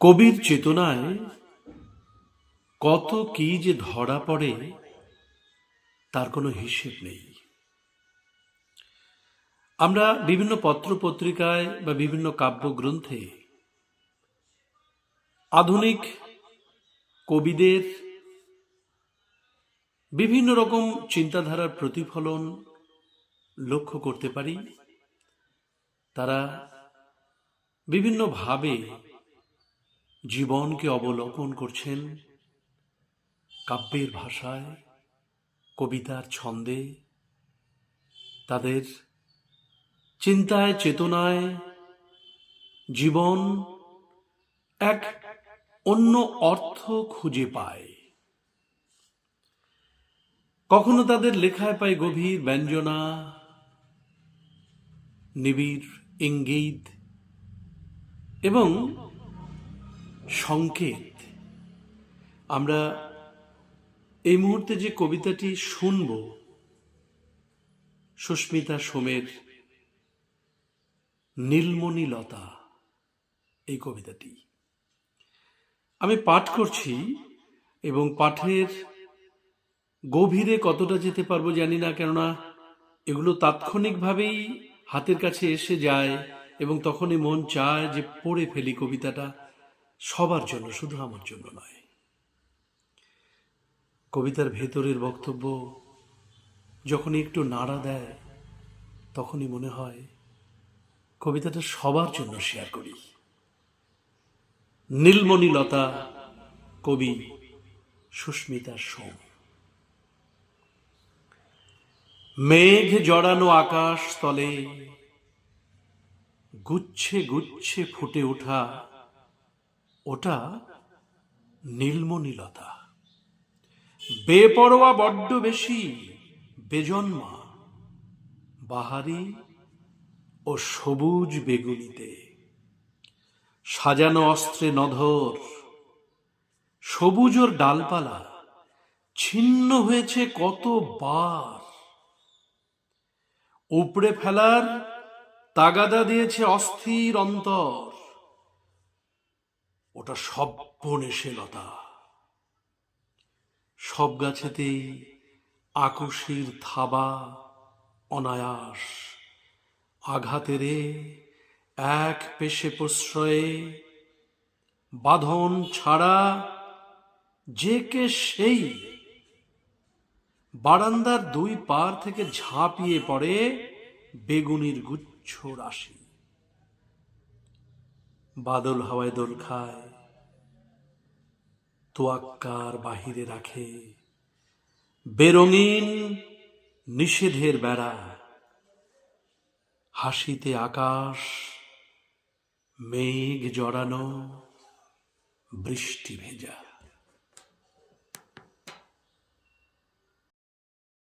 কবির চেতনায় কত কি যে ধরা পড়ে, তার কোনো হিসেব নেই। আমরা বিভিন্ন পত্র পত্রিকায় বা বিভিন্ন কাব্যগ্রন্থে আধুনিক কবিদের বিভিন্ন রকম চিন্তাধারার প্রতিফলন লক্ষ্য করতে পারি। তারা বিভিন্নভাবে জীবনকে অবলোকন করছেন কাব্যের ভাষায়, কবিতার ছন্দে, তাদের চিন্তায়, চেতনায় জীবন এক অন্য অর্থ খুঁজে পায়। কখনো তাদের লেখায় পায় গভীর ব্যঞ্জনা, নিবিড় ইঙ্গিত এবং সংকেত। আমরা এই মুহূর্তে যে কবিতাটি শুনব, সুস্মিতা সোমের নীলমণি লতা এই কবিতাটি। আমি পাঠ করছি এবং পাঠের গভীরে কতটা যেতে পারব জানি না, কেননা এগুলো তাৎক্ষণিকভাবেই হাতের কাছে এসে যায় এবং তখনই মন চায় যে পড়ে ফেলি কবিতাটা। সবার জন্য, শুধু আমার জন্য নয়। কবিতার ভেতরের বক্তব্য যখন একটু নাড়া দেয়, তখনই মনে হয় কবিতাটা সবার জন্য শেয়ার করি। নীলমণি লতা, কবি সুস্মিতা সোম। মেঘ জড়ানো আকাশ তলে গুচ্ছে গুচ্ছে ফুটে ওঠা ওটা নীলমণিলতা। বেপরোয়া বড্ড বেশি বেজন্মা, বাহারি ও সবুজ বেগুনিতে। সাজানো অস্ত্রে নধর সবুজ ওর ডালপালা, ছিন্ন হয়েছে কত কতবার। উপড়ে ফেলার তাগাদা দিয়েছে অস্থির অন্তর ওটা সব্যনেশে লতা সব গাছেতেই আকুশির থাবা অনায়াস আঘাতেরে এক পেশে প্রশ্রয়ে বাঁধন ছাড়া যে কে সেই। বারান্দার দুই পার থেকে ঝাঁপিয়ে পড়ে বেগুনির গুচ্ছ রাশি। বাদল হাওয়ায় দোল খায়, তোয়াক্কার বাহিরে রাখে। বেরঙিন নিষেধের বেড়া, হাসিতে আকাশ, মেঘ জড়ানো, বৃষ্টি ভেজা।